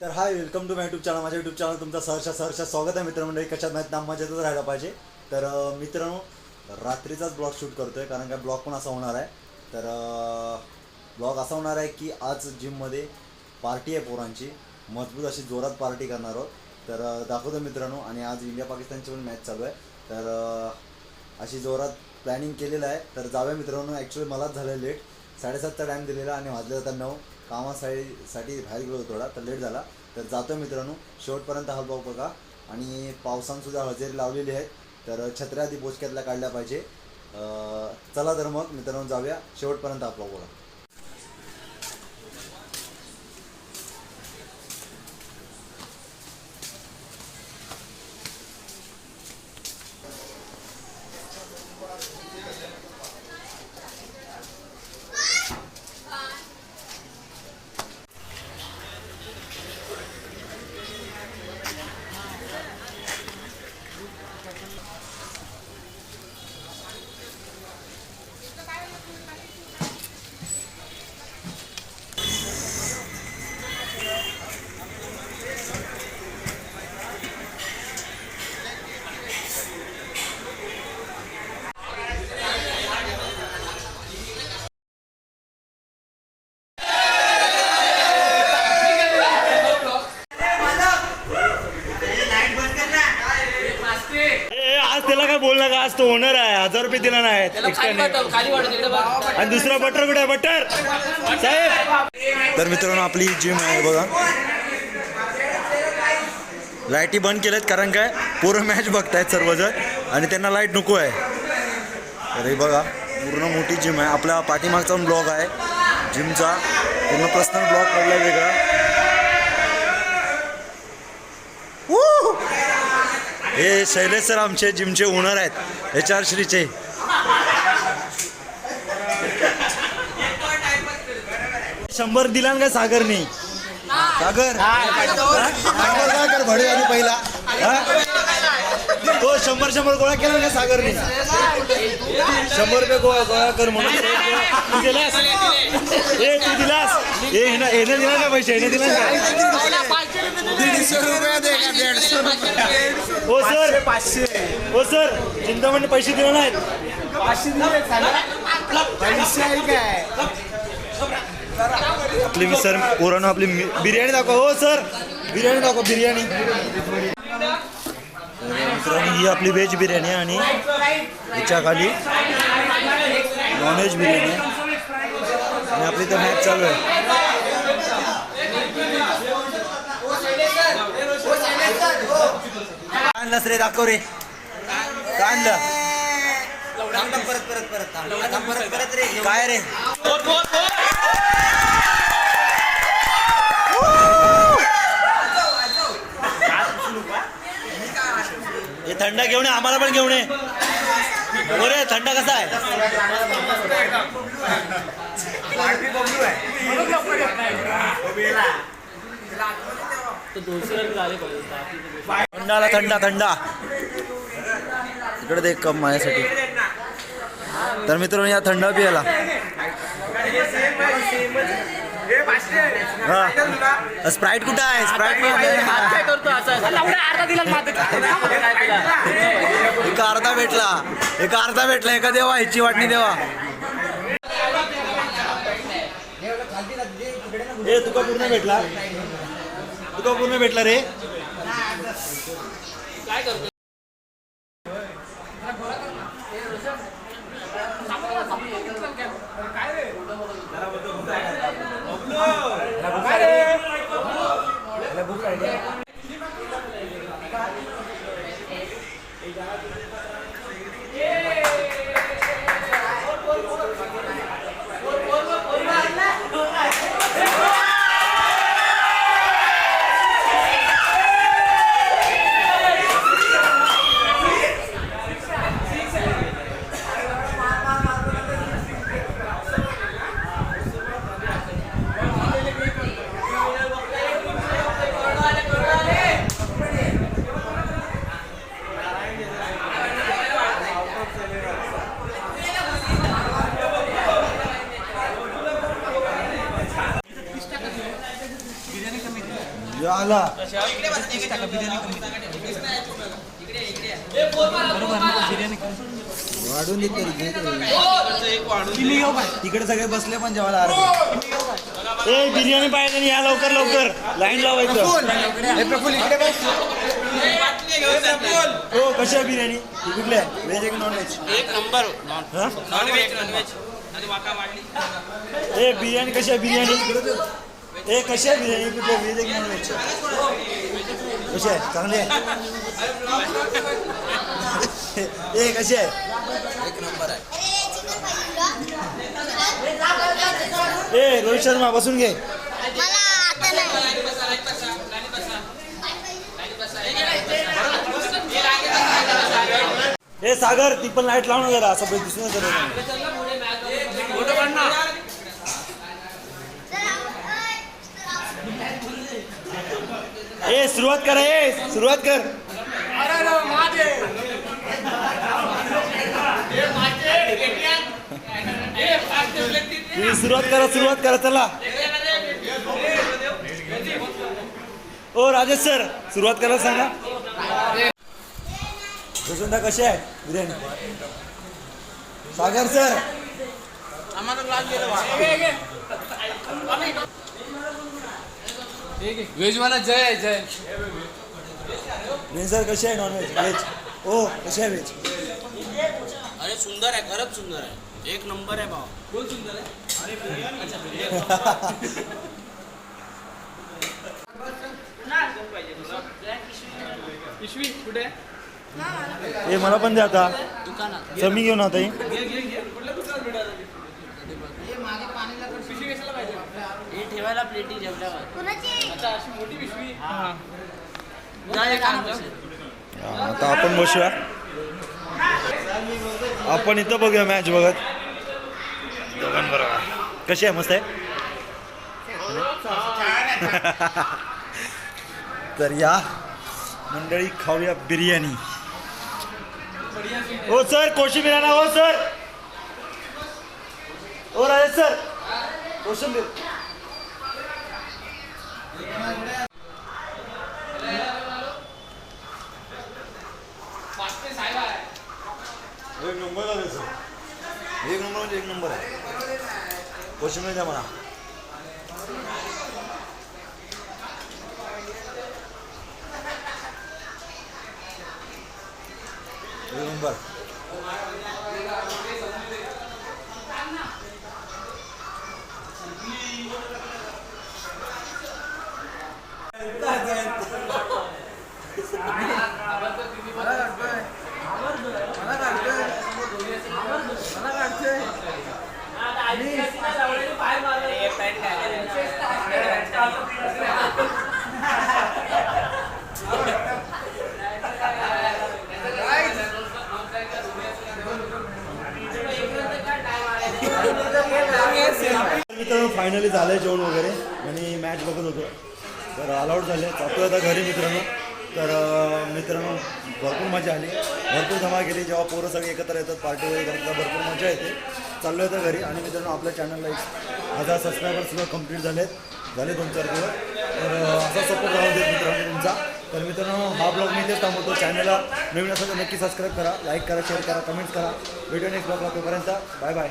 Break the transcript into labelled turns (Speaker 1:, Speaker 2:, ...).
Speaker 1: तर hi welcome to my YouTube channel माझ्या YouTube channel तुमचा सहर्ष सहर्ष स्वागत आहे मित्रमंडळी कशात माहीत ना तर राहायला पाहिजे. तर मित्रांनो रात्रीचाच ब्लॉग शूट करतोय कारण काय ब्लॉग पण असा होणार आहे. तर ब्लॉग असा होणार आहे की आज जिममध्ये पार्टी आहे पोरांची. मजबूत अशी जोरात पार्टी करणार आहोत. तर दाखवतो मित्रांनो. आणि आज इंडिया पाकिस्तानची पण मॅच चालू आहे. तर अशी जोरात प्लॅनिंग केलेलं आहे. तर जाऊया मित्रांनो. ॲक्च्युली मलाच झालं लेट साडेसातचा टाईम दिलेला आणि वाजले होता नऊ. कामासाठी बाहेर गेलो थोडा तर लेट झाला. तर जातो मित्रांनो शेवटपर्यंत हा ब्लॉग बघा. आणि पावसानसुद्धा हजेरी लावलेली आहे तर छत्र्या आधी बोचक्यातला काढल्या पाहिजे चला तर मग मित्रांनो जाऊया. शेवटपर्यंत हा ब्लॉग बघा आज त्याला काय बोलला का आज तो ओनर आहे. हजार रुपये दिला नाही. आणि दुसरा बटर कुठे आहे? बटर साहेब. तर मित्रांनो आपली जिम आहे बघा. लाईटी बंद केल्यात कारण काय? पूर्ण मॅच बघतायत सर्वजण. आणि त्यांना लाइट नको आहे. तर हे बघा पूर्ण मोठी जिम आहे. आपल्या पाठीमागचा पण ब्लॉग आहे. जिमचा पूर्ण पर्सनल ब्लॉग काढला वेगळा. हे शैलेश सर आमचे जिमचे ओनर आहेत. एच आर श्रीचे. शंभर दिला ना का सागरने? सागर? सागर काय कर भडे आधी पहिला? हा? तो शंभर शंभर गोळा केला ना सागरने? शंभर रुपये गोळा गोळा कर म्हणून. तू दिलास? ए तू दिलास? ए हिनं हिनं दिला का पैसे? हिनं दिला का
Speaker 2: दीडशे रुपये दे का दीडशे रुपये
Speaker 1: हो सर.
Speaker 2: पाचशे
Speaker 1: हो सर चिंतामणी पैसे दिले नाहीत.
Speaker 2: पाचशे दिले पैसे आहे काय?
Speaker 1: आपली मी सर पोरानं आपली बिर्याणी दाखवा. हो सर. बिर्याणी दाखवा बिर्याणी. तर मित्रांनो ही आपली व्हेज बिर्याणी आणि याच्या खाली नॉनव्हेज बिर्याणी आणि आपली इथं मॅच चालू आहे काय आणलंस रे दाखव रे. काय आणलं?
Speaker 2: परत परत परत परत परत रे.
Speaker 1: काय रे? हे थंड घेऊन ये आम्हाला पण घेऊन ये. बरे थंड कसा आहे? थंडाला थंडा थंडा. इकडे कप माझ्यासाठी. तर मित्रांनो या थंड पियाला. हा. स्प्राईट कुठं आहे? स्प्राईट एक अर्धा भेटला. एक अर्धा भेटला. एका देवा ह्याची वाटणी देवा. ए तुका पूर्ण भेटला. तुका पूर्ण भेटला रे. झाला.
Speaker 2: वाढून देते तिकडे सगळे बसले पण जेवायला अर्धे.
Speaker 1: ए बिर्याणी पाहिजे या लवकर लवकर. लाईन लावायचं. हो कशी आहे बिर्याणी कुठली आहे व्हेज आहे की नॉन व्हेज
Speaker 3: एक नंबर नॉन व्हेज नॉन व्हेज
Speaker 1: ए बिर्याणी कशी आहे बिर्याणी? ए कशी आहे बिर्याणी कुठली आहे आहे कशी आहे? चांगली आहे? ए कशी आहे?
Speaker 2: एक नंबर आहे
Speaker 1: ए रोहित शर्मा बसून घे. ए सागर ती पण लाइट लावून जरा. असं काही दिसून सुरुवात कर, ए सुरुवात कर। सुरुवात करा सुरुवात करा, चला। ओ, राजेश सर सुरुवात करा, सांगा। वसुंधा कशी आहे? बिर्याणी. सागर सर.
Speaker 3: आम्हाला ग्लास गेलं
Speaker 4: व्हेज वाला जय आहे, जय.
Speaker 1: व्हेज सर कशी आहे नॉनव्हेज व्हेज ओ कशी आहे व्हेज
Speaker 3: अरे सुंदर आहे खरंच सुंदर आहे. एक नंबर आहे भाऊ.
Speaker 4: पिशवी कुठे?
Speaker 1: ए मला पण द्या आता.
Speaker 3: दुकानात.
Speaker 1: चल मी घेऊन आता ही.
Speaker 3: हे ठेवायला प्लेटी जेवल्यावर.
Speaker 1: आता आपण बसूया. आपण इथं बघूया मॅच बघत. दोघांबरोबर कशी आहे? मस्त आहे? तर या मंडळी खाऊया बिर्याणी. हो सर कोशिंबीर आणा. हो सर. हो राजेश सर. कोशिंबीर. एक नंबर आहे सर एक नंबर म्हणजे एक नंबर आहे कोशिंबीर द्या मला एक नंबर मित्रांनो फायनली झालं आहे जेवण वगैरे. आणि मॅच बघत होतो. तर ऑलआउट झाले. जातो आता घरी मित्रांनो. तर मित्रांनो भरपूर मजा आली. भरपूर धमा केली. जेव्हा पोरं सगळे एकत्र येतात पार्टी वगैरे करतात भरपूर मजा येते. चाललो आहे घरी. आणि मित्रांनो आपल्या चॅनलला एक हजार सबस्क्रायबरसुद्धा कंप्लीट झालेत. झाले दोन चार दिवस. तर असा सपोर्ट राहू देत मित्रांनो तुमचा. तर मित्रांनो हा ब्लॉग मी तेच थांबवतो. चॅनलला नवीन असेल तर नक्की सबस्क्राईब करा लाईक करा शेअर करा कमेंट करा. व्हिडिओ नेक्स्ट ब्लॉगला तोपर्यंत बाय बाय